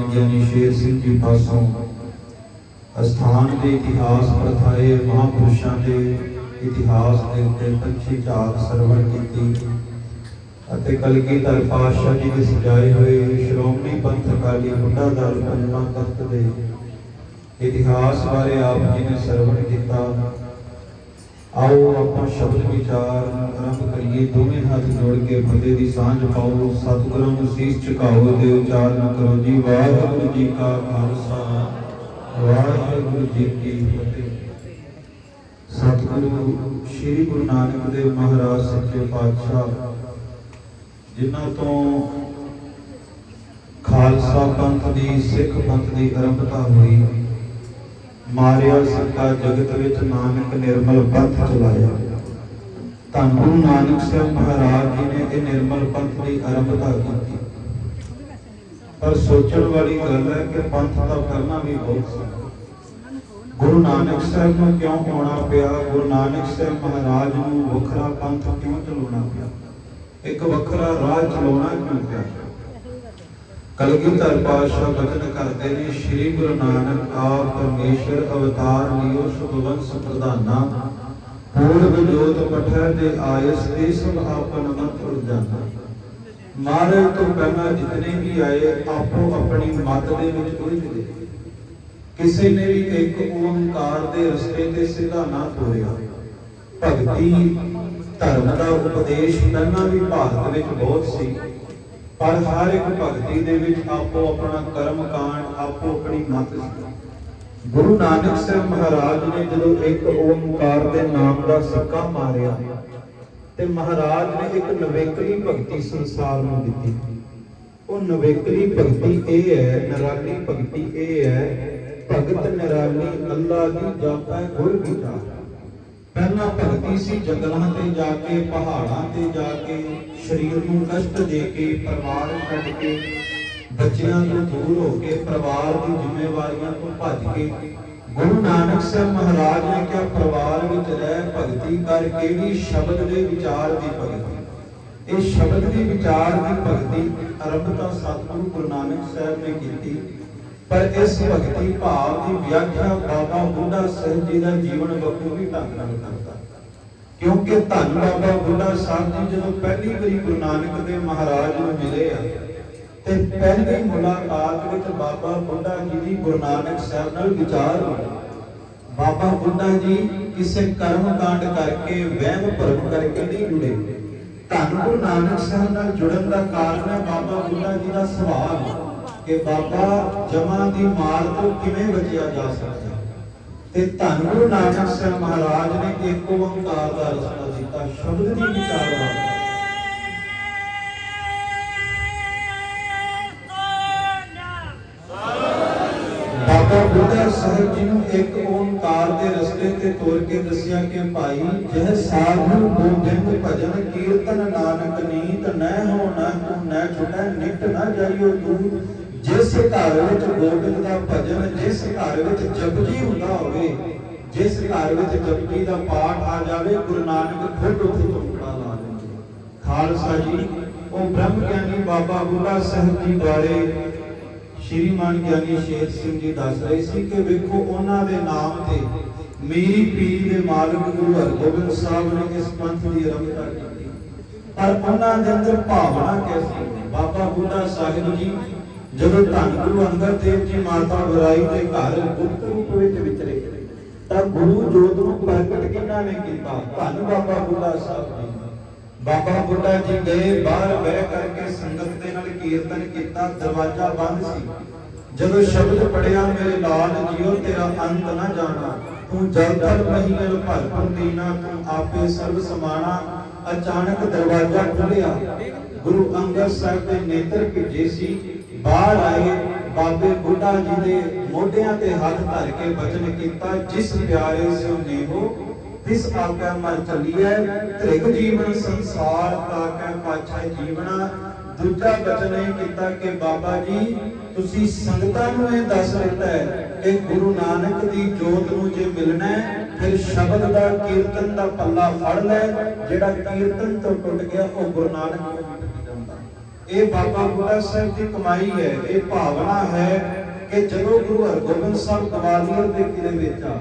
ਮਾਨ ਗਿਆਨੀ ਸ਼ੇਰ ਸਿੰਘ ਜੀ ਪਾਸੋਂ। ਅਸਥਾਨ ਦੇ ਇਤਿਹਾਸ ਪ੍ਰਥਾਏ ਮਹਾਪੁਰਸ਼ਾਂ ਦੇ ਇਤਿਹਾਸ ਦੇ ਉੱਤੇ ਪੰਛੀ ਝਾਕ ਸਰਵਣ ਕੀਤੀ ਅਤੇ ਕਲਗੀਧਰ ਪਾਤਸ਼ਾਹ ਜੀ ਦੇ ਸਜਾਏ ਹੋਏ ਸ਼੍ਰੋਮਣੀ ਪੰਥ ਅਕਾਲੀ ਬੁੱਢਾ ਦਲ ਪੰਜਵਾਂ ਤਖਤ ਦੇ ਇਤਿਹਾਸ ਬਾਰੇ ਆਪ ਜੀ ਨੇ ਸਰਵਣ ਕੀਤਾ। ਆਓ ਆਪਾਂ ਸ਼ਬਦ ਵਿਚਾਰ ਆਰੰਭ ਕਰੀਏ, ਦੋਵੇਂ ਹੱਥ ਜੋੜ ਕੇ ਬੰਦੇ ਦੀ ਸਾਂਝ ਪਾਓ, ਸਤਿਗੁਰਾਂ ਨੂੰ ਸੀਸ ਝੁਕਾਓ ਤੇ ਉਚਾਰਨ ਕਰੋ ਜੀ। ਵਾਹਿਗੁਰੂ ਜੀ ਕਾ ਖਾਲਸਾ, ਵਾਹਿਗੁਰੂ ਜੀ ਕੀ ਫਤਿਹ। ਸਤਿਗੁਰੂ ਸ੍ਰੀ ਗੁਰੂ ਨਾਨਕ ਦੇਵ ਮਹਾਰਾਜ ਸੱਚੇ ਪਾਤਸ਼ਾਹ, ਜਿਨ੍ਹਾਂ ਤੋਂ ਖਾਲਸਾ ਪੰਥ ਦੀ, ਸਿੱਖ ਪੰਥ ਦੀ ਆਰੰਭਤਾ ਹੋਈ। ਮਾਰਿਆ ਸਿੱਕਾ ਜਗਤ ਵਿੱਚ ਨਾਨਕ ਨਿਰਮਲ ਪੰਥ ਚਲਾਇਆ। ਧੰਨ ਗੁਰੂ ਨਾਨਕ ਸਾਹਿਬ ਮਹਾਰਾਜ ਜੀ ਨੇ ਇਹ ਨਿਰਮਲ ਪੰਥ ਦੀ ਆਰੰਭਤਾ ਕੀਤੀ। ਪਰ ਸੋਚਣ ਵਾਲੀ ਗੱਲ ਹੈ ਕਿ ਪੰਥ ਦਾ ਕਰਨਾ ਵੀ ਬਹੁਤ ਸੀ। ਗੁਰੂ ਨਾਨਕ ਸਾਹਿਬ ਨੂੰ ਕਿਉਂ ਆਉਣਾ ਪਿਆ? ਗੁਰੂ ਨਾਨਕ ਸਾਹਿਬ ਮਹਾਰਾਜ ਨੂੰ ਵੱਖਰਾ ਪੰਥ ਕਿਉਂ ਚਲਾਉਣਾ ਪਿਆ? ਇੱਕ ਵੱਖਰਾ ਰਾਹ ਚਲਾਉਣਾ ਕਿਉਂ ਪਿਆ? ਕਲਗੀਧਰ ਪਾਤਸ਼ਾਹ ਬਚਨ ਕਰਦੇ ਨੇ, ਸ੍ਰੀ ਗੁਰੂ ਨਾਨਕ ਆਪ ਪਰਮੇਸ਼ਰ ਅਵਤਾਰ ਲਿਓ ਸੁਭਵੰਸ ਪ੍ਰਧਾਨਾ ਪੂਰਬ ਜੋਤ ਪਠੈ ਦੇ ਆਇਸ, ਤੇ ਸਭ ਆਪਨ ਮਤ ਜਾਣਾ ਮਹਾਰਾਜ ਤੋਂ ਪਹਿਲਾਂ ਜਿਤਨੇ ਵੀ ਆਏ, ਆਪੋ ਆਪਣੀ ਮਤ ਦੇ ਵਿੱਚ ਉਲਝ ਗਏ ਕਿਸੇ ਨੇ ਵੀ ਇੱਕ ਓੰਕਾਰ ਦੇ ਰਸਤੇ ਤੇ ਸਿੱਧਾ ਨਾ ਤੋਰਿਆ। ਭਗਤੀ ਧਰਮ ਦਾ ਉਪਦੇਸ਼ ਪਹਿਲਾਂ ਵੀ ਭਾਰਤ ਵਿੱਚ ਬਹੁਤ ਸੀ। ਪਰ ਹਰ ਇੱਕ ਭਗਤੀ ਦੇ ਵਿੱਚ ਆਪੋ ਆਪਣਾ ਕਰਮ ਕਾਂਡ, ਆਪੋ ਆਪਣੀ ਮਤ ਸੀ। ਗੁਰੂ ਨਾਨਕ ਸਾਹਿਬ ਮਹਾਰਾਜ ਨੇ ਜਦੋਂ ਇੱਕ ਓੰਕਾਰ ਦੇ ਨਾਮ ਦਾ ਸਿੱਕਾ ਮਾਰਿਆ, ਤੇ ਮਹਾਰਾਜ ਨੇ ਇੱਕ ਨਵੇਕਲੀ ਭਗਤੀ ਸੰਸਾਰ ਨੂੰ ਦਿੱਤੀ। ਉਹ ਨਵੇਕਲੀ ਭਗਤੀ ਇਹ ਹੈ ਨਿਰਾਲੀ ਭਗਤੀ ਇਹ ਹੈ, ਭਗਤ ਨਿਰਾਲੀ ਅੱਲਾ ਦੀ ਜਾਪੈ ਗੁਰ ਵਿਚਾਰ ਪਹਿਲਾਂ ਭਗਤੀ ਸੀ ਜੰਗਲਾਂ ਤੇ ਜਾ ਕੇ, ਪਹਾੜਾਂ ਤੇ ਜਾ ਕੇ, ਸਰੀਰ ਨੂੰ ਕਸ਼ਟ ਦੇ ਕੇ, ਪਰਿਵਾਰ ਛੱਡ ਕੇ, ਬੱਚਿਆਂ ਤੋਂ ਦੂਰ ਹੋ ਕੇ, ਪਰਿਵਾਰ ਦੀ ਜ਼ਿੰਮੇਵਾਰੀਆਂ ਤੋਂ ਭੱਜ ਕੇ, ਗੁਰੂ ਨਾਨਕ ਸਾਹਿਬ ਮਹਾਰਾਜ ਨੇ ਕਿਹਾ, ਪਰਿਵਾਰ ਵਿੱਚ ਰਹਿ, ਭਗਤੀ ਕਰਕੇ ਕਿਹੜੀ ਸ਼ਬਦ ਦੇ ਵਿਚਾਰ ਦੀ ਭਗਤੀ? ਇਹ ਸ਼ਬਦ ਦੀ ਵਿਚਾਰ ਦੀ ਭਗਤੀ ਆਰੰਭਤਾ ਸਤਿਗੁਰੂ ਗੁਰੂ ਨਾਨਕ ਸਾਹਿਬ ਨੇ ਕੀਤੀ। ਪਰ ਇਸ ਭਗਤੀ ਭਾਵ ਦੀ ਵਿਆਖਿਆ ਬਾਬਾ ਬੁੱਢਾ ਸਾਹਿਬ ਜੀ ਦਾ ਜੀਵਨ ਬਖੂਬੀ ਢੰਗ ਨਾਲ ਕਰਦਾ ਕਿਉਂਕਿ ਧੰਨ ਬਾਬਾ ਬੁੱਢਾ ਸਾਹਿਬ ਜੀ ਜਦੋਂ ਪਹਿਲੀ ਵਾਰੀ ਗੁਰੂ ਨਾਨਕ ਦੇਵ ਮਹਾਰਾਜ ਨੂੰ ਮਿਲੇ ਆ, ਤੇ ਪਹਿਲੀ ਮੁਲਾਕਾਤ ਵਿੱਚ ਬਾਬਾ ਬੁੱਢਾ ਜੀ ਦੀ ਗੁਰੂ ਨਾਨਕ ਸਾਹਿਬ ਨਾਲ ਵਿਚਾਰ ਹੋਈ। ਬਾਬਾ ਬੁੱਢਾ ਜੀ ਕਿਸੇ ਕਰਮ ਕਾਂਡ ਕਰਕੇ, ਵਹਿਮ ਭਰਮ ਕਰਕੇ ਨਹੀਂ ਜੁੜੇ। ਧੰਨ ਗੁਰੂ ਨਾਨਕ ਸਾਹਿਬ ਨਾਲ ਜੁੜਨ ਦਾ ਕਾਰਨ ਹੈ ਬਾਬਾ ਬੁੱਢਾ ਜੀ ਦਾ ਸੁਭਾਅ। ਕਿ ਬਾਬਾ ਜਮਾਂ ਦੀ ਮਾਰ ਤੋਂ ਕਿਵੇਂ ਬਚਿਆ ਜਾ ਸਕਦਾ ਤੇ ਧੰਨ ਗੁਰੂ ਨਾਨਕ ਸਾਹਿਬ ਮਹਾਰਾਜ ਨੇ ਇੱਕ ਓੰਕਾਰ ਦਾ ਰਸਤਾ ਦਿੱਤਾ, ਸ਼ਬਦ ਦੀ ਵਿਚਾਰਵਾ ਬਾਬਾ ਬੁੱਢਾ ਸਾਹਿਬ ਜੀ ਨੂੰ ਇੱਕ ਓੰਕਾਰ ਦੇ ਰਸਤੇ ਤੇ ਤੋਰ ਕੇ ਦੱਸਿਆ ਕਿ ਭਾਈ, ਜਹ ਸਾਧੂ ਗੋਬਿੰਦ ਭਜਨ ਕੀਰਤਨ ਨਾਨਕ ਨੀਤ ਨੈ ਹੋ ਨਾ ਤੂੰ ਨੈ ਛੁਟੈ ਨਿਕਟ ਨਾ ਜਾਈਓ ਤੂੰ। ਜਿਸ ਘਰ ਵਿੱਚ ਗੋਬਿੰਦ ਦਾ ਭਜਨ, ਜਿਸ ਘਰ ਵਿੱਚ ਜਪਜੀ ਹੁੰਦਾ ਹੋਵੇ, ਜਿਸ ਘਰ ਵਿੱਚ ਜਪਜੀ ਦਾ ਪਾਠ ਆ ਜਾਵੇ, ਗੁਰੂ ਨਾਨਕ ਖੁਦ ਉੱਥੇ ਚੌਂਕੜਾ ਲਾ ਦਿੰਦੇ ਖਾਲਸਾ ਜੀ, ਉਹ ਬ੍ਰਹਮ ਗਿਆਨੀ ਬਾਬਾ ਬੁੱਢਾ ਸਾਹਿਬ ਜੀ ਬਾਰੇ ਸ਼੍ਰੀਮਾਨ ਗਿਆਨੀ ਸ਼ੇਰ ਸਿੰਘ ਜੀ ਦੱਸ ਰਹੇ ਸੀ ਕਿ ਵੇਖੋ, ਉਹਨਾਂ ਦੇ ਨਾਮ ਤੇ ਮੇਰੀ ਪੀਰੀ ਦੇ ਮਾਲਕ ਗੁਰੂ ਹਰਗੋਬਿੰਦ ਸਾਹਿਬ ਨੇ ਇਸ ਪੰਥ ਦੀ ਆਰੰਭਤਾ ਕੀਤੀ। ਪਰ ਉਹਨਾਂ ਦੇ ਅੰਦਰ ਭਾਵਨਾ ਕੈਸੀ ਬਾਬਾ ਬੁੱਢਾ ਸਾਹਿਬ ਜੀ ਜਦੋਂ ਧੰਨ ਗੁਰੂ ਅੰਗਦ ਦੇਵ ਜੀ ਮਾਤਾ ਬੁਰਾਈ ਦੇ ਘਰ ਗੁਪਤ ਰੂਪ ਵਿੱਚ ਵਿਚਰੇ, ਤਾਂ ਗੁਰੂ ਜੋਤ ਨੂੰ ਪ੍ਰਗਟ ਕਿਹਨਾਂ ਨੇ ਕੀਤਾ? ਧੰਨ ਬਾਬਾ ਬੁੱਢਾ ਸਾਹਿਬ ਜੀ। ਬਾਬਾ ਬੁੱਢਾ ਜੀ ਗਏ ਬਾਹਰ ਬਹਿ ਕਰਕੇ ਸੰਗਤ ਦੇ ਨਾਲ ਕੀਰਤਨ ਕੀਤਾ, ਦਰਵਾਜ਼ਾ ਬੰਦ ਸੀ। ਜਦੋਂ ਸ਼ਬਦ ਪੜਿਆ, ਮੇਰੇ ਲਾਲ ਜੀਓ, ਤੇਰਾ ਅੰਤ ਨਾ ਜਾਣਾ। ਤੂੰ ਜਲ ਥਲ ਮਹੀਨਲ ਭਰਪੂਰ ਦੀਨਾ ਤੂੰ ਆਪੇ ਸਰਬ ਸਮਾਣਾ ਅਚਾਨਕ ਦਰਵਾਜ਼ਾ ਖੁੱਲਿਆ ਗੁਰੂ ਅੰਗਦ ਸਾਹਿਬ ਦੇ ਨੇਤਰ ਭਿੱਜੇ ਸੀ ਬਾਹਰ ਆਏ ਬਾਬੇ ਬੁੱਢਾ ਜੀ ਦੇ ਮੋਢਿਆਂ ਤੇ ਹੱਥ ਧਰ ਕੇ ਬਚਨ ਕੀਤਾ ਜਿਸ ਪਿਆਰੇ ਸਿਓ ਨੇਹੋ ਤਿਸ ਆਗਿਆ ਮਰ ਚੱਲੀਐ ਤ੍ਰਿਗ ਜੀਵਨ ਸੰਸਾਰ ਤਾਕੈ ਪਾਛੈ ਜੀਵਨਾ ਦੂਜਾ ਬਚਨ ਇਹ ਕੀਤਾ ਕਿ ਬਾਬਾ ਜੀ ਤੁਸੀਂ ਸੰਗਤਾਂ ਨੂੰ ਇਹ ਦੱਸ ਦਿੱਤਾ ਹੈ ਕਿ ਗੁਰੂ ਨਾਨਕ ਦੀ ਜੋਤ ਨੂੰ ਜੇ ਮਿਲਣਾ ਹੈ ਫਿਰ ਸ਼ਬਦ ਦਾ ਕੀਰਤਨ ਦਾ ਪੱਲਾ ਫੜ ਲੈ, ਜਿਹੜਾ ਕੀਰਤਨ ਤੋਂ ਟੁੱਟ ਗਿਆ, ਉਹ ਗੁਰੂ ਨਾਨਕ ਇਹ ਬਾਬਾ ਬੁੱਢਾ ਸਾਹਿਬ ਦੀ ਕਮਾਈ ਹੈ, ਇਹ ਭਾਵਨਾ ਹੈ ਕਿ ਜਦੋਂ ਗੁਰੂ ਹਰਗੋਬਿੰਦ ਸਾਹਿਬ ਗਵਾਲੀਅਰ ਦੇ ਕਿਲੇ ਵਿੱਚ ਆ,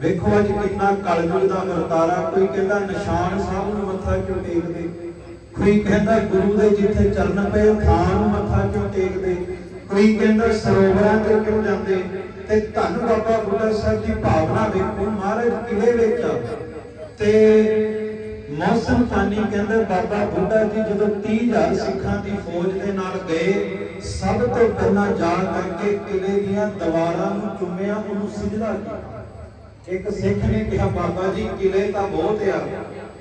ਵੇਖੋ ਅੱਜ ਕਿੰਨਾ ਕਲਯੁਗ ਦਾ ਵਰਤਾਰਾ, ਕੋਈ ਕਹਿੰਦਾ ਨਿਸ਼ਾਨ ਸਾਹਿਬ ਨੂੰ ਮੱਥਾ ਕਿਉਂ ਟੇਕਦੇ? ਕੋਈ ਕਹਿੰਦਾ ਗੁਰੂ ਦੇ ਜਿੱਥੇ ਚਰਨ ਪਏ, ਥਾਂ ਨੂੰ ਮੱਥਾ ਕਿਉਂ ਟੇਕਦੇ? ਕੋਈ ਕਹਿੰਦਾ ਸਰੋਵਰਾਂ ਤੇ ਕਿਉਂ ਜਾਂਦੇ? ਤੇ ਧੰਨ ਬਾਬਾ ਬੁੱਢਾ ਸਾਹਿਬ ਦੀ ਭਾਵਨਾ ਵੇਖੋ, ਮਹਾਰਾਜ ਕਿਲੇ ਵਿੱਚ। ਤੇ ਮੌਸਮ ਖਾਨੀ ਕਹਿੰਦੇ ਬਾਬਾ ਬੁੱਢਾ ਜੀ, ਜਦੋਂ 30000 ਸਿੱਖਾਂ ਦੀ ਫੌਜ ਦੇ ਨਾਲ ਗਏ, ਸਭ ਤੋਂ ਪਹਿਲਾਂ ਜਾ ਕਰਕੇ ਕਿਲੇ ਦੀਆਂ ਦੀਵਾਰਾਂ ਨੂੰ ਚੁੰਮਿਆ, ਉਹਨੂੰ ਸਿਜਦਾ ਕੀਤਾ। ਇੱਕ ਸਿੱਖ ਨੇ ਕਿਹਾ, ਬਾਬਾ ਜੀ ਕਿਲੇ ਤਾਂ ਬਹੁਤ ਆ।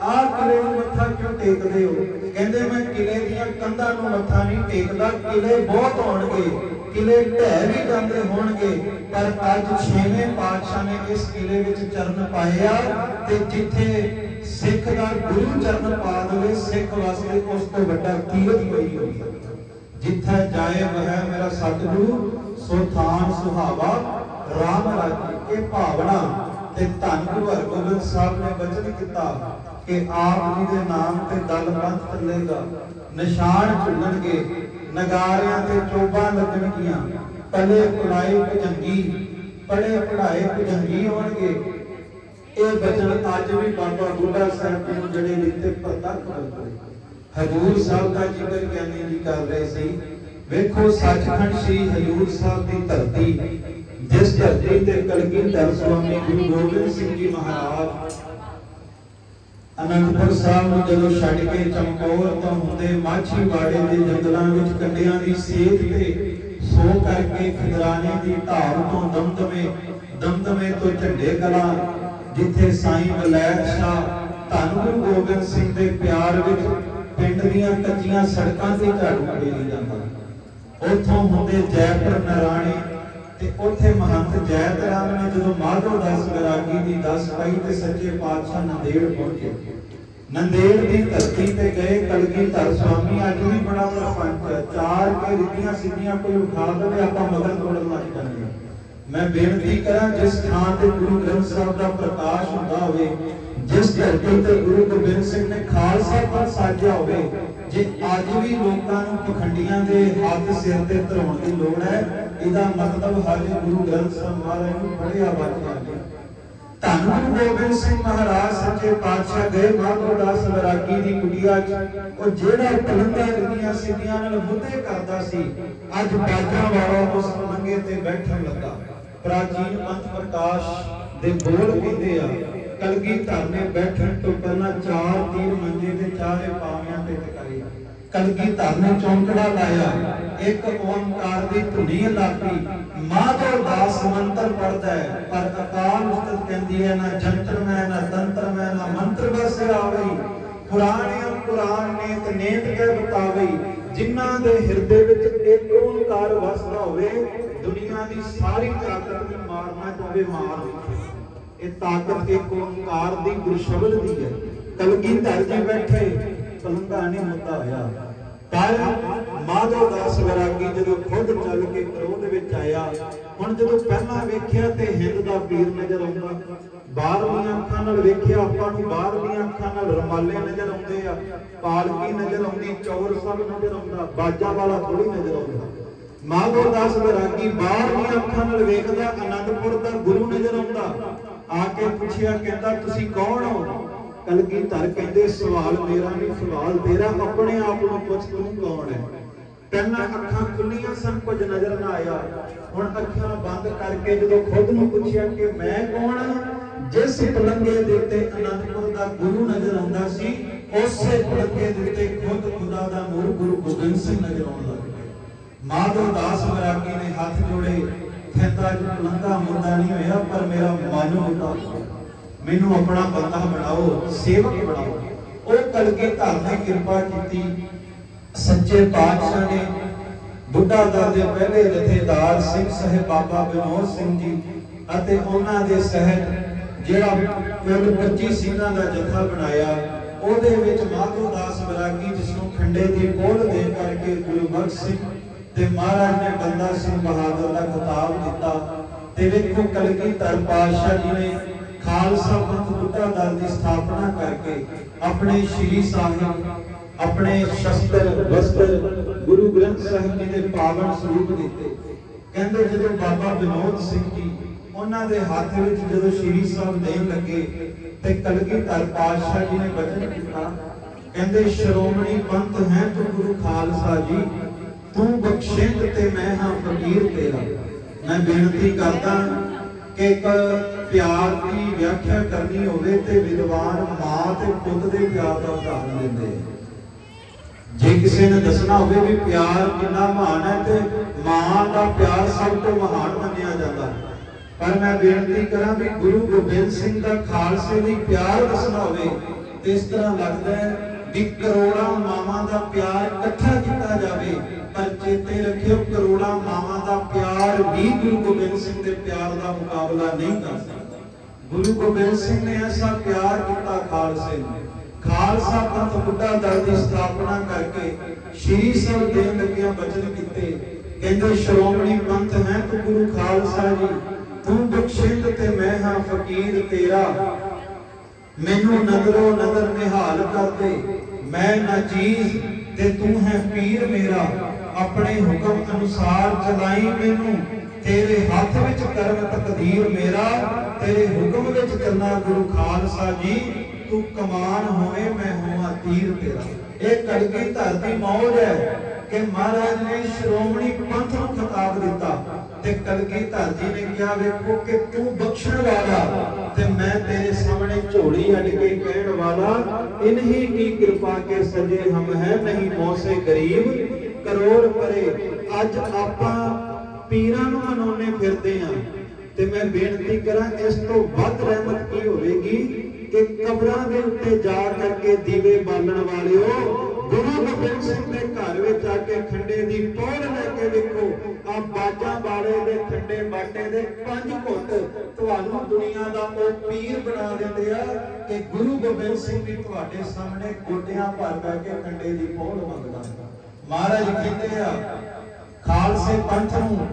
ਆਹ ਕਿਲੇ ਨੂੰ ਮੱਥਾ ਕਿਉਂ ਟੇਕਦੇ ਹੋ? ਕਹਿੰਦੇ, ਮੈਂ ਕਿਲੇ ਦੀਆਂ ਕੰਧਾਂ ਨੂੰ ਮੱਥਾ ਨਹੀਂ ਟੇਕਦਾ ਕਿਲੇ ਬਹੁਤ ਹੋਣਗੇ ਕਿਲੇ ਢਹਿ ਵੀ ਜਾਂਦੇ ਹੋਣਗੇ, ਪਰ ਅੱਜ ਛੇਵੇਂ ਪਾਤਸ਼ਾਹ ਨੇ ਇਸ ਕਿਲੇ ਵਿੱਚ ਚਰਨ ਪਾਏ ਆ ਤੇ ਜਿੱਥੇ ਸਿੱਖ ਦਾ ਗੁਰੂ ਚਰਨ ਪਾ ਦੇਵੇ, ਸਿੱਖ ਵਾਸਤੇ ਉਸ ਤੋਂ ਵੱਡਾ ਕੀਰਤ ਕੋਈ ਹੋਈ ਜਿੱਥੇ ਜਾਏ ਵਹਿ ਮੇਰਾ ਸਤਿਗੁਰੂ, ਸੋ ਥਾਨ ਸੁਹਾਵਾ, ਰਾਮ ਰਾਜੀ ਇਹ ਭਾਵਨਾ ਤੇ ਧੰਨ ਗੁਰੂ ਹਰਗੋਬਿੰਦ ਸਾਹਿਬ ਨੇ ਬਚਨ ਕੀਤਾ ਕਿ ਆਪ ਜੀ ਦੇ ਨਾਮ ਤੇ ਦਲ ਪੰਥ ਚੱਲੇਗਾ, ਨਿਸ਼ਾਨ ਝੁੱਲਣਗੇ ਨਗਾਰਿਆਂ ਤੇ ਚੋਬਾਂ ਲੱਗਣਗੀਆਂ ਪਲੇ ਪੜਾਈ ਭਜੰਗੀ, ਪੜੇ ਪੜਾਏ ਭਜੰਗੀ ਹੋਣਗੇ। ਇਹ ਬਚਨ ਅੱਜ ਵੀ ਬਾਬਾ ਬੁੱਢਾ ਸਾਹਿਬ ਜੀ ਜਿਹੜੇ ਦਿੱਤੇ ਪ੍ਰਤੱਖ ਬਲਦੇ ਹਜੂਰ ਸਾਹਿਬ ਦਾ ਜ਼ਿਕਰ ਗਿਆਨੀ ਜੀ ਕਰ ਰਹੇ ਸੀ, ਵੇਖੋ ਸੱਚਖੰਡ ਸ੍ਰੀ ਹਜੂਰ ਸਾਹਿਬ ਦੀ ਧਰਤੀ, ਜਿਸ ਧਰਤੀ ਤੇ ਕਲਗੀਧਰ ਸੁਆਮੀ ਗੁਰੂ ਗੋਬਿੰਦ ਸਿੰਘ ਜੀ ਮਹਾਰਾਜ ਅਨੰਦਪੁਰ ਸਾਹਿਬ ਨੂੰ ਜਦੋਂ ਛੱਡ ਕੇ ਚਮਕੌਰ ਤੋਂ ਹੁੰਦੇ ਮਾਛੀਵਾੜੇ ਦੇ ਜੰਗਲਾਂ ਵਿੱਚ ਕੰਡਿਆਂ ਦੀ ਸੇਧ ਤੇ ਸੋ ਕਰਕੇ ਖਿਦਰਾਣੇ ਦੀ ਢਾਲ ਤੋਂ ਦਮਦਮੇ ਦਮਦਮੇ ਤੋਂ ਝੰਡੇ ਕਲਾ, ਜਿੱਥੇ ਸਾਈਂ ਬਲੈਤ ਸ਼ਾਹ ਧੰਨ ਗੁਰੂ ਗੋਬਿੰਦ ਸਿੰਘ ਦੇ ਪਿਆਰ ਵਿੱਚ ਪਿੰਡ ਦੀਆਂ ਕੱਚੀਆਂ ਸੜਕਾਂ ਤੇ ਝਾੜੂ ਫੇਰੀ ਜਾਂਦਾ। ਉੱਥੋਂ ਹੁੰਦੇ ਜੈਪੁਰ ਨਰਾਣੇ ਤੇ ਉੱਥੇ ਮਹੰਤ ਜੈਤ ਰਾਮ ਨੇ ਜਦੋਂ ਮਾਧੋ ਦਾਸ ਵਿਰਾਗੀ ਦੀ ਦਸ ਪਾਈ ਤੇ ਸੱਚੇ ਪਾਤਸ਼ਾਹ ਨੰਦੇੜ ਪਹੁੰਚੇ ਨੰਦੇੜ ਦੀ ਧਰਤੀ ਤੇ ਗਏ ਕਲਗੀਧਰ ਸੁਆਮੀ, ਅੱਜ ਵੀ ਬੜਾ ਪ੍ਰਪੰਚ ਚਾਰ ਕੇ ਰਿੱਧੀਆਂ ਸਿੱਧੀਆਂ ਕੋਈ ਉਠਾ ਦੇਵੇ, ਆਪਾਂ ਮਗਰ ਤੋੜਨ ਲੱਗ ਜਾਂਦੇ ਮੈਂ ਬੇਨਤੀ ਕਰਾਂ, ਜਿਸ ਥਾਂ ਤੇ ਗੁਰੂ ਗ੍ਰੰਥ ਸਾਹਿਬ ਦਾ ਪ੍ਰਕਾਸ਼ ਹੁੰਦਾ ਹੋਵੇ, ਜਿਸ ਧਰਤੀ ਤੇ ਗੁਰੂ ਗੋਬਿੰਦ ਸਿੰਘ ਨੇ ਖਾਲਸਾ ਪੰਥ ਸਾਜਿਆ ਹੋਵੇ, ਜੇ ਅੱਜ ਵੀ ਲੋਕਾਂ ਨੂੰ ਪਖੰਡੀਆਂ ਦੇ ਹੱਥ ਸਿਰ ਤੇ ਧਰਾਉਣ ਦੀ ਲੋੜ ਹੈ ਇਹਦਾ ਮਤਲਬ ਹਾਲੇ ਗੁਰੂ ਗ੍ਰੰਥ ਸਾਹਿਬ ਮਹਾਰਾਜ ਨੂੰ ਪੜਿਆ ਬਚਿਆ ਨਹੀਂ ਧੰਨ ਗੁਰੂ ਗੋਬਿੰਦ ਸਿੰਘ ਮਹਾਰਾਜ, ਸੱਚੇ ਪਾਤਸ਼ਾਹ ਗਏ ਮਾਧੋ ਦਾਸ ਦੀ ਕੁਟੀਆ 'ਚ, ਉਹ ਜਿਹੜਾ ਪਲੰਦਾ ਰਿੱਧੀਆਂ ਸਿੱਧੀਆਂ ਨਾਲ ਮੁੱਦੇ ਕਰਦਾ ਸੀ, ਅੱਜ ਬਾਜਾਂ ਵਾਲਾ ਉਸ ਮੰਗੇ ਤੇ ਬੈਠਣ ਲੱਗਾ। ਪ੍ਰਾਚੀਨ ਪੰਥ ਪ੍ਰਕਾਸ਼ ਦੇ ਬੋਲ ਕਹਿੰਦੇ ਆ ਕਲਗੀ ਨੇ ਬੈਠਣ ਤੋਂ ਪਹਿਲਾਂ ਚਾਰ ਤੀਰ ਮੰਜੇ ਦੇ ਚਾਰੇ ਪਾਵਿਆਂ ਤੇ ਟਿਕਾਏ। ਕਲਗੀ ਨੇ ਚੌਂਕੜਾ ਲਾਇਆ ਇੱਕ ਓੰਕਾਰ ਦੀ ਧੁਨੀ ਲਾਪੀ ਮਾਧੋ ਦਾਸ ਮੰਤਰ ਪੜਦਾ ਹੈ, ਪਰ ਅਕਾਲ ਉਸਤਤ ਕਹਿੰਦੀ ਹੈ, ਨਾ ਜੰਤਰ ਮੈਂ, ਨਾ ਤੰਤਰ ਮੈਂ, ਨਾ ਮੰਤਰ ਬਸ ਆਵਈ। ਪੁਰਾਣਿਆਂ ਪੁਰਾਣ ਨੇਤ ਨੇਤ ਕੇ ਬਤਾਵਈ, ਜਿਨ੍ਹਾਂ ਦੇ ਹਿਰਦੇ ਵਿੱਚ ਇੱਕ ਓੰਕਾਰ ਵਸਦਾ ਹੋਵੇ, ਦੁਨੀਆ ਦੀ ਸਾਰੀ ਤਾਕਤ ਨੂੰ ਮਾਰਨਾ ਚਾਹੇ ਮਾਰ ਇਹ ਤਾਕਤ ਇੱਕ ਓੰਕਾਰ ਦੀ ਗੁਰੂ ਦੀ ਹੈ। ਕਲਗੀਧਰ ਜੀ ਬੈਠੇ ਪਲੰਗਾ ਨਹੀਂ ਮੁੱਦਾ ਹੋਇਆ। ਪਰ ਮਾਧੋ ਦਾਸ ਵੈਰਾਗੀ ਜਦੋਂ ਖੁਦ ਚੱਲ ਕੇ ਕਰੋਧ ਵਿੱਚ ਆਇਆ, ਹੁਣ ਜਦੋਂ ਪਹਿਲਾਂ ਵੇਖਿਆ ਤੇ ਹਿੰਦ ਦਾ ਪੀਰ ਨਜ਼ਰ ਆਉਂਦਾ। ਬਾਹਰਲੀਆਂ ਅੱਖਾਂ ਨਾਲ ਵੇਖਿਆ, ਆਪਾਂ ਨੂੰ ਬਾਹਰਲੀਆਂ ਅੱਖਾਂ ਨਾਲ ਰਮਾਲੇ ਨਜ਼ਰ ਆਉਂਦੇ ਆ, ਪਾਲਕੀ ਨਜ਼ਰ ਆਉਂਦੀ, ਚੌਰ ਸਭ ਨਜ਼ਰ ਆਉਂਦਾ, ਬਾਜਾ ਵਾਲਾ ਥੋੜੀ ਨਜ਼ਰ ਆਉਂਦਾ। ਮਾਧੋ ਦਾਸ ਵੈਰਾਗੀ ਬਾਹਰਲੀਆਂ ਅੱਖਾਂ ਨਾਲ ਵੇਖਦਾ, ਅਨੰਦਪੁਰ ਦਾ ਗੁਰੂ ਨਜ਼ਰ ਆਉਂਦਾ। ਆ ਕੇ ਪੁੱਛਿਆ, ਕਹਿੰਦਾ, ਤੁਸੀਂ ਕੌਣ ਹੋ? ਕਲਗੀ ਧਰ ਕਹਿੰਦੇ, ਸਵਾਲ ਮੇਰਾ ਨਹੀਂ, ਸਵਾਲ ਤੇਰਾ। ਆਪਣੇ ਆਪ ਨੂੰ ਪੁੱਛ, ਤੂੰ ਕੌਣ ਹੈ? ਪਹਿਲਾਂ ਅੱਖਾਂ ਖੁੱਲੀਆਂ ਸਨ, ਕੁਝ ਨਜ਼ਰ ਨਾ ਆਇਆ। ਹੁਣ ਅੱਖਾਂ ਬੰਦ ਕਰਕੇ ਜਦੋਂ ਖੁਦ ਨੂੰ ਪੁੱਛਿਆ ਕਿ ਮੈਂ ਕੌਣ ਜਿਸ ਪਲੰਗੇ ਦੇ ਉੱਤੇ ਅਨੰਦਪੁਰ ਦਾ ਗੁਰੂ ਨਜ਼ਰ ਆਉਂਦਾ ਸੀ, ਉਸੇ ਪਲੰਗੇ ਦੇ ਉੱਤੇ ਖੁਦ ਖੁਦਾ ਦਾ ਨੂਰ ਗੁਰੂ ਗੋਬਿੰਦ ਸਿੰਘ ਨਜ਼ਰ ਆਉਣ ਮਾਧੋ ਦਾਸ ਵੈਰਾਗੀ ਨੇ ਹੱਥ ਜੋੜੇ ਕਹਿੰਦਾ ਜੀ ਪਲੰਗਾ ਮੁੰਡਾ ਨਹੀਂ ਹੋਇਆ, ਪਰ ਮੇਰਾ ਮਨ ਮੁੰਡਾ ਮੈਨੂੰ ਆਪਣਾ ਬੰਦਾ ਬਣਾਓ, ਸੇਵਕ ਬਣਾਓ। ਉਹ ਕਲਗੀ ਧਰ ਨੇ ਕਿਰਪਾ ਕੀਤੀ ਸੱਚੇ ਪਾਤਸ਼ਾਹ ਨੇ ਬੁੱਢਾ ਦਰ ਦੇ ਪਹਿਲੇ ਜਥੇਦਾਰ ਸਿੰਘ ਸਾਹਿਬ ਬਾਬਾ ਵਿਨੋਦ ਸਿੰਘ ਜੀ ਅਤੇ ਉਹਨਾਂ ਦੇ ਸਹਿਤ ਜਿਹੜਾ ਕੁੱਲ 25 ਸਿੰਘਾਂ ਦਾ ਜਥਾ ਬਣਾਇਆ, ਉਹਦੇ ਵਿੱਚ ਮਾਧੋ ਦਾਸ ਵਿਰਾਗੀ ਜਿਸ ਨੂੰ ਖੰਡੇ ਦੀ ਕੋਲ ਦੇ ਕਰਕੇ ਗੁਰੂ ਬਖਸ਼ ਸਿੰਘ ਤੇ ਮਹਾਰਾਜ ਨੇ ਬੰਦਾ ਸਿੰਘ ਬਹਾਦਰ ਦਾ ਖਿਤਾਬ ਦਿੱਤਾ ਤੇ ਵੇਖੋ ਕਲਗੀ ਧਰ ਪਾਤਸ਼ਾਹ ਜੀ ਨੇ ਖਾਲਸਾ ਪੰਥ ਬੁੱਢਾ ਦਲ ਦੀ ਸਥਾਪਨਾ ਕਰਕੇ ਆਪਣੇ ਸ਼੍ਰੀ ਸਾਹਿਬ ਆਪਣੇ ਸ਼ਸਤਰ ਵਸਤਰ ਗੁਰੂ ਗ੍ਰੰਥ ਸਾਹਿਬ ਜੀ ਦੇ ਪਾਵਨ ਸਰੂਪ ਦਿੱਤੇ। ਕਹਿੰਦੇ ਜਦੋਂ ਬਾਬਾ ਵਿਨੋਦ ਸਿੰਘ ਜੀ ਉਹਨਾਂ ਦੇ ਹੱਥ ਵਿੱਚ ਜਦੋਂ ਸ਼੍ਰੀ ਸਾਹਿਬ ਦੇਣ ਲੱਗੇ ਤੇ ਕਲਗੀਧਰ ਪਾਤਸ਼ਾਹ ਜੀ ਨੇ ਬਚਨ ਕੀਤਾ, ਕਹਿੰਦੇ, ਸ਼੍ਰੋਮਣੀ ਪੰਥ ਹੈ ਤੂੰ ਗੁਰੂ ਖਾਲਸਾ ਜੀ, ਤੂੰ ਬਖਸ਼ਿੰਦ ਤੇ ਮੈਂ ਹਾਂ ਫਕੀਰ ਤੇਰਾ। ਮੈਂ ਬੇਨਤੀ ਕਰਦਾ ਕਿ ਇੱਕ ਪਿਆਰ ਦੀ ਵਿਆਖਿਆ ਕਰਨੀ ਹੋਵੇ ਤੇ ਵਿਦਵਾਨ ਮਾਂ ਤੇ ਪੁੱਤ ਦੇ ਪਿਆਰ ਦਾ ਉਦਾਹਰਨ ਦਿੰਦੇ ਆ। ਜੇ ਕਿਸੇ ਨੇ ਦੱਸਣਾ ਹੋਵੇ ਵੀ ਪਿਆਰ ਕਿੰਨਾ ਮਹਾਨ ਹੈ ਤੇ ਮਾਂ ਦਾ ਪਿਆਰ ਸਭ ਤੋਂ ਮਹਾਨ ਮੰਨਿਆ ਜਾਂਦਾ ਹੈ। ਪਰ ਮੈਂ ਬੇਨਤੀ ਕਰਾਂ ਵੀ ਗੁਰੂ ਗੋਬਿੰਦ ਸਿੰਘ ਦਾ ਖਾਲਸੇ ਲਈ ਪਿਆਰ ਦੱਸਣਾ ਹੋਵੇ, ਤੇ ਇਸ ਤਰ੍ਹਾਂ ਲੱਗਦਾ ਹੈ ਵੀ ਕਰੋੜਾਂ ਮਾਵਾਂ ਦਾ ਪਿਆਰ ਇਕੱਠਾ ਕੀਤਾ ਜਾਵੇ, ਪਰ ਚੇਤੇ ਰੱਖਿਓ ਕਰੋੜਾਂ ਮਾਵਾਂ ਦਾ ਪਿਆਰ ਵੀ ਗੁਰੂ ਗੋਬਿੰਦ ਸਿੰਘ ਦੇ ਪਿਆਰ ਦਾ ਮੁਕਾਬਲਾ ਨਹੀਂ ਕਰ ਸਕਦਾ। ਗੁਰੂ ਗੋਬਿੰਦ ਸਿੰਘ ਨੇ ਐਸਾ ਪਿਆਰ ਕੀਤਾ ਖਾਲਸੇ ਨੂੰ। ਖਾਲਸਾ ਪੰਥ ਬੁੱਢਾ ਦਲ ਦੀ ਸਥਾਪਨਾ ਕਰਕੇ ਸ਼੍ਰੀ ਸਾਹਿਬ ਦੇਣ ਲੱਗਿਆਂ ਬਚਨ ਕੀਤੇ। ਕਹਿੰਦੇ, ਸ਼੍ਰੋਮਣੀ ਪੰਥ ਹੈ ਤੂੰ ਗੁਰੂ ਖਾਲਸਾ ਜੀ। ਤੂੰ ਬਖਸ਼ਿੰਦ ਤੇ ਮੈਂ ਹਾਂ ਫਕੀਰ ਤੇਰਾ। ਮੈਨੂੰ ਨਜ਼ਰੋ ਨਜ਼ਰ ਨਿਹਾਲ ਕਰ ਮੈਂ ਨਾ ਤੇ ਤੂੰ ਹੈ ਪੀਰ ਮੇਰਾ। ਆਪਣੇ ਹੁਕਮ ਅਨੁਸਾਰ ਚਲਾਈ ਮੈਨੂੰ। ਤੇਰੇ ਹੱਥ ਵਿੱਚ ਕਰਮ ਤਕਦੀਰ ਮੇਰਾ। ਤੇਰੇ ਹੁਕਮ ਵਿੱਚ ਚੱਲਣਾ ਗੁਰੂ ਖਾਲਸਾ ਜੀ। ਤੂੰ ਕਮਾਨ ਹੋਵੇ, ਮੈਂ ਹੋਵਾਂ ਤੀਰ ਤੇਰਾ। ਇਹ ਕਲਗੀ ਧਰਤੀ ਮੌਜ ਹੈ ਕਿ ਮਹਾਰਾਜ ਨੇ ਸ਼੍ਰੋਮਣੀ ਪੰਥ ਨੂੰ ਖਿਤਾਬ ਦਿੱਤਾ। ਤੇ ਕਲਗੀ ਧਰਤੀ ਨੇ ਕਿਹਾ, ਵੇਖੋ ਕਿ ਤੂੰ ਬਖਸ਼ਣ ਵਾਲਾ ਤੇ ਮੈਂ ਤੇਰੇ ਸਾਹਮਣੇ ਝੋਲੀ ਅੱਡ ਕੇ ਕਹਿਣ ਵਾਲਾ। ਇਨਹੀ ਕੀ ਕਿਰਪਾ ਕੇ ਸਜੇ ਹਮ ਹੈ, ਨਹੀਂ ਮੌਸੇ ਗਰੀਬ। ਕਰੋੜ ਪਰੇ, ਅੱਜ ਆਪਾਂ ਪੀਰਾਂ ਨੂੰ ਮਨਾਉਣੇ ਫਿਰਦੇ ਆ ਤੇ ਮੈਂ ਬੇਨਤੀ ਕਰਾਂ, ਇਸ ਤੋਂ ਵੱਧ ਰਹਿਮਤ ਕੀ ਹੋਵੇਗੀ? ਕਿ ਕਬਰਾਂ ਦੇ ਉੱਤੇ ਜਾ ਕਰਕੇ ਦੀਵੇ ਬਾਲਣ ਵਾਲਿਓ, ਗੁਰੂ ਗੋਬਿੰਦ ਸਿੰਘ ਦੇ ਘਰ ਵਿੱਚ ਆ ਕੇ ਖੰਡੇ ਦੀ ਪੌੜ ਲੈ ਕੇ ਵੇਖੋ। ਆ ਬਾਜਾਂ ਵਾਲੇ ਦੇ ਖੰਡੇ ਬਾਟੇ ਦੇ ਪੰਜ ਘੁੱਟ ਤੁਹਾਨੂੰ ਦੁਨੀਆ ਦਾ ਉਹ ਪੀਰ ਬਣਾ ਦਿੰਦੇ ਆ ਕਿ ਗੁਰੂ ਗੋਬਿੰਦ ਸਿੰਘ ਵੀ ਤੁਹਾਡੇ ਸਾਹਮਣੇ ਗੋਡਿਆਂ ਭਰ ਬੈ ਕੇ ਖੰਡੇ ਦੀ ਪੌੜ ਮੰਗਦਾ ਮਹਾਰਾਜ ਕਹਿੰਦੇ ਆ, ਖਾਲਸੇ ਪੰਥ ਨੂੰ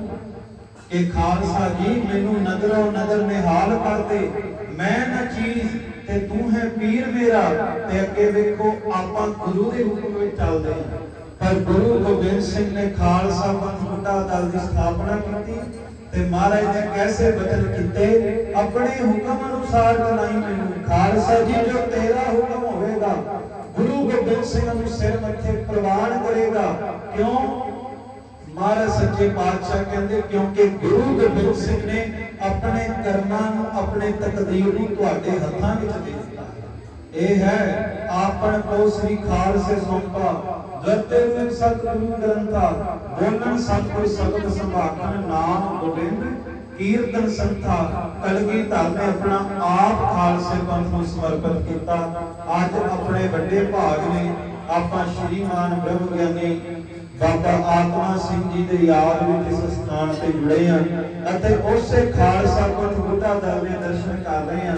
ਕਿ ਖਾਲਸਾ ਜੀ, ਮੈਨੂੰ ਨਜ਼ਰੋਂ ਨਜ਼ਰ ਨਿਹਾਲ ਕਰਦੇ ਮੈਂ ਨਾ ਚੀਜ਼ ਤੇ ਤੂੰ ਹੈ ਪੀਰ ਮੇਰਾ, ਤੇ ਅੱਗੇ ਵੇਖੋ ਆਪਾਂ ਗੁਰੂ ਦੇ ਹੁਕਮ ਵਿੱਚ ਚੱਲਦੇ ਹਾਂ। ਪਰ ਗੁਰੂ ਗੋਬਿੰਦ ਸਿੰਘ ਨੇ ਖਾਲਸਾ ਪੰਥ ਬੁੱਢਾ ਦਲ ਦੀ ਸਥਾਪਨਾ ਕੀਤੀ ਤੇ ਮਹਾਰਾਜ ਨੇ ਕੈਸੇ ਬਚਨ ਕੀਤੇ? ਆਪਣੇ ਹੁਕਮ ਅਨੁਸਾਰ ਚਲਾਈ ਮੈਨੂੰ। ਖਾਲਸਾ ਜੀ, ਜੋ ਤੇਰਾ ਹੁਕਮ ਹੋਵੇਗਾ, ਗੁਰੂ ਗੋਬਿੰਦ ਸਿੰਘ ਨੂੰ ਸਿਰ ਮੱਥੇ ਪ੍ਰਵਾਨ ਕਰੇਗਾ। ਕਿਉਂ? ਮਹਾਰਾਜ ਸੱਚੇ ਪਾਤਸ਼ਾਹ ਕਹਿੰਦੇ, ਕਿਉਂਕਿ ਗੁਰੂ ਗੋਬਿੰਦ ਸਿੰਘ ਨੇ ਆਪਣੇ ਕਰਮਾਂ ਨੂੰ, ਆਪਣੇ ਤਕਦੀਰ ਨੂੰ ਤੁਹਾਡੇ ਹੱਥਾਂ ਵਿੱਚ ਦੇ ਦਿੱਤਾ ਇਹ ਹੈ ਆਪਣ ਕੋ ਸ੍ਰੀ ਖਾਲਸੇ ਸੌਂਪਾ ਜਤੇ ਰੂਪ ਸਤਿਗੁਰੂ ਗ੍ਰੰਥਾ, ਬੋਲਣ ਸਤ ਕੋਈ ਸ਼ਬਦ ਸੰਭਾਖਣ ਨਾਮ ਗੋਬਿੰਦ, ਕੀਰਤਨ ਸੰਥਾ ਕਲਗੀ ਧਰ ਨੇ ਆਪਣਾ ਆਪ ਖਾਲਸੇ ਪੰਥ ਨੂੰ ਸਮਰਪਿਤ ਕੀਤਾ। ਅੱਜ ਆਪਣੇ ਵੱਡੇ ਭਾਗ ਨੇ, ਆਪਾਂ ਸ਼੍ਰੀਮਾਨ ਬ੍ਰਹਮ ਗਿਆਨੀ ਬਾਬਾ ਆਤਮਾ ਸਿੰਘ ਜੀ ਦੇ ਯਾਦ ਵਿੱਚ ਇਸ ਸਥਾਨ ਤੇ ਜੁੜੇ ਹਾਂ ਅਤੇ ਉਸੇ ਖਾਲਸਾ ਪੰਥ ਬੁੱਢਾ ਦਲ ਦੇ ਦਰਸ਼ਨ ਕਰ ਰਹੇ ਹਾਂ।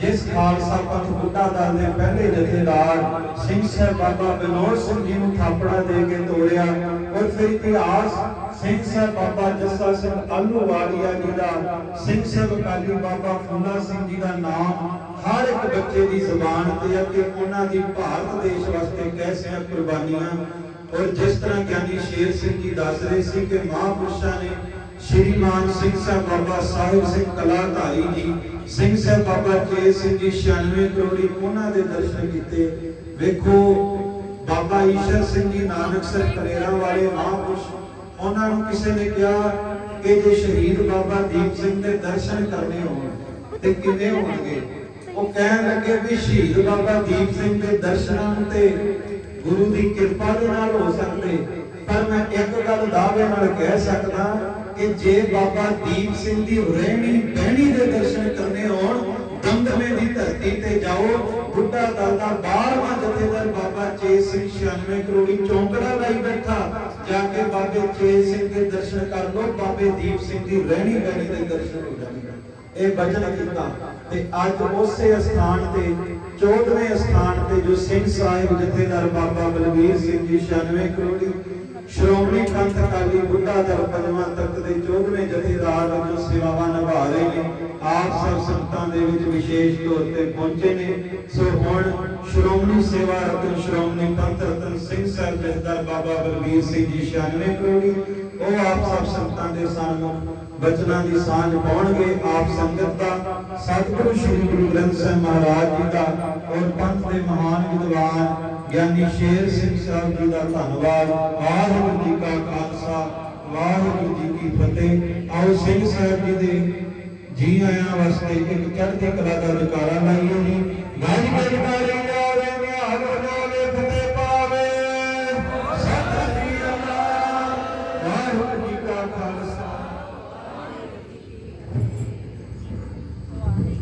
ਜਿਸ ਖਾਲਸਾ ਪੰਥ ਬੁੱਢਾ ਦਲ ਦੇ ਪਹਿਲੇ ਜਥੇਦਾਰ ਸਿੰਘ ਸਾਹਿਬ ਬਾਬਾ ਬਿਨੋਦ ਸਿੰਘ ਜੀ ਨੂੰ ਥਾਪੜਾ ਦੇ ਕੇ ਤੋੜਿਆ ਔਰ ਫਿਰ ਇਤਿਹਾਸ ਸਿੰਘ ਸਾਹਿਬ ਬਾਬਾ ਜੱਸਾ ਸਿੰਘ ਆਲੂਵਾਲੀਆ ਜੀ ਦਾ, ਸਿੰਘ ਸਾਹਿਬ ਕਾਲੀ ਬਾਬਾ ਫੂਲਾ ਸਿੰਘ ਜੀ ਦਾ ਨਾਮ ਹਰ ਇੱਕ ਬੱਚੇ ਦੀ ਜ਼ੁਬਾਨ ਤੇ ਹੈ ਉਹਨਾਂ ਦੀ ਭਾਰਤ ਦੇਸ਼ ਵਾਸਤੇ ਕੈਸੀਆਂ ਕੁਰਬਾਨੀਆਂ ਔਰ ਜਿਸ ਤਰ੍ਹਾਂ ਗਿਆਨੀ ਸ਼ੇਰ ਸਿੰਘ ਜੀ ਦੱਸ ਰਹੇ ਸੀ ਕਿ ਮਹਾਂਪੁਰਸ਼ਾਂ ਨੇ ਸ਼੍ਰੀਮਾਨ ਸਿੰਘ ਸਾਹਿਬ ਬਾਬਾ ਸਾਹਿਬ ਸਿੰਘ ਕਲਾਧਾਰੀ ਜੀ, ਸਿੰਘ ਸਾਹਿਬ ਬਾਬਾ ਕੇ ਸਿੰਘ ਜੀ 96 ਕਰੋੜੀ ਉਹਨਾਂ ਦੇ ਦਰਸ਼ਨ ਕੀਤੇ। ਵੇਖੋ, ਬਾਬਾ ਈਸ਼ਰ ਸਿੰਘ ਜੀ ਨਾਨਕਸਰ ਕਰੇਰਾ ਵਾਲੇ ਮਹਾਂਪੁਰਸ਼, ਉਹਨਾਂ ਨੂੰ ਕਿਸੇ ਨੇ ਕਿਹਾ ਕਿ ਜੇ ਸ਼ਹੀਦ ਬਾਬਾ ਦੀਪ ਸਿੰਘ ਦੇ ਦਰਸ਼ਨ ਕਰਨੇ ਹੋਣ ਤੇ ਕਿਵੇਂ ਹੋਣਗੇ? ਉਹ ਕਹਿਣ ਲੱਗੇ ਵੀ ਸ਼ਹੀਦ ਬਾਬਾ ਦੀਪ ਸਿੰਘ ਦੇ ਦਰਸ਼ਨਾਂ ਤੇ ਗੁਰੂ ਦੀ ਕਿਰਪਾ ਦੇ ਨਾਲ ਹੋ ਸਕਦੇ। ਪਰ ਮੈਂ ਇੱਕ ਗੱਲ ਦਾਅਵੇ ਨਾਲ ਕਹਿ ਸਕਦਾ ਕਿ ਜੇ ਬਾਬਾ ਦੀਪ ਸਿੰਘ ਦੀ ਰਹਿਣੀ ਬਹਿਣੀ ਦੇ ਦਰਸ਼ਨ ਕਰਨੇ ਹੋਣ, ਦਮਦਮੇ ਦੀ ਧਰਤੀ ਤੇ ਜਾਓ, ਬੁੱਢਾ ਦਲ ਦਾ 12ਵਾਂ ਜਥੇਦਾਰ ਬਾਬਾ ਚੇਤ ਸਿੰਘ 96 ਕਰੋੜੀ ਚੌਂਕੜਾ ਲਾਈ ਬੈਠਾ, ਜਾ ਕੇ ਬਾਬੇ ਚੇਤ ਸਿੰਘ ਦੇ ਦਰਸ਼ਨ ਕਰ ਲੋ ਬਾਬੇ ਦੀਪ ਸਿੰਘ ਦੀ ਰਹਿਣੀ ਬਹਿਣੀ ਦੇ ਦਰਸ਼ਨ ਹੋ ਜਾਣਗੇ। ਇਹ ਬਚਨ ਕੀਤਾ ਤੇ ਅੱਜ ਉਸੇ ਸਥਾਨ ਤੇ 14ਵੇਂ ਸਥਾਨ ਤੇ ਜੋ ਸਿੰਘ ਸਾਹਿਬ ਜਥੇਦਾਰ ਬਾਬਾ ਬਲਵੀਰ ਸਿੰਘ ਜੀ 96 ਕਰੋੜੀ ਸ਼੍ਰੋਮਣੀ ਪੰਥ ਅਕਾਲੀ ਬੁੱਢਾ ਦਲ ਪੰਜਵਾਂ ਤਖਤ ਦੇ 14ਵੇਂ ਜਥੇਦਾਰ ਵਜੋਂ ਸੇਵਾਵਾਂ ਨਿਭਾ ਰਹੇ ਨੇ, ਆਪ ਸਭ ਸੰਗਤਾਂ ਦੇ ਦੇ ਵਿੱਚ ਵਿਸ਼ੇਸ਼ ਤੌਰ ਤੇ ਪਹੁੰਚੇ ਨੇ। ਸੋ ਹੁਣ ਸ਼੍ਰੋਮਣੀ ਸੇਵਾ ਰਤਨ ਸ਼੍ਰੋਮਣੀ ਪੰਥ ਰਤਨ ਸਿੰਘ ਸਾਹਿਬ ਜਥੇਦਾਰ ਬਾਬਾ ਬਲਬੀਰ ਸਿੰਘ ਜੀ 96 ਕਰੋੜੀ ਉਹ ਆਪ ਸਭ ਸੰਗਤਾਂ ਦੇ ਸਾਹਮਣੇ ਬਚਨਾਂ ਦੀ ਸਾਂਝ ਪਾਉਣਗੇ। ਆਪ ਸੰਗਤ ਦਾ ਸਤਿਗੁਰੂ ਸ੍ਰੀ ਗੁਰੂ ਗ੍ਰੰਥ ਸਾਹਿਬ ਮਹਾਰਾਜ ਜੀ ਦਾ ਔਰ ਪੰਥ ਦੇ ਮਹਾਨ ਵਿਦਵਾਨ ਗਿਆਨੀ ਸ਼ੇਰ ਸਿੰਘ ਸਾਹਿਬ ਜੀ ਦਾ ਧੰਨਵਾਦ। ਵਾਹਿਗੁਰੂ ਜੀ ਕਾ ਖਾਲਸਾ, ਵਾਹਿਗੁਰੂ ਜੀ ਕੀ ਫਤਿਹ। ਆਓ ਸਿੰਘ ਸਾਹਿਬ ਜੀ ਦੇ ਜੀ ਆਇਆਂ ਵਾਸਤੇ ਇੱਕ ਚੜ੍ਹਦੀ ਕਲਾ ਦਾ ਜਕਾਰਾ ਲਾਈਏ ਜੀ। ਗੱਜ ਗੱਜ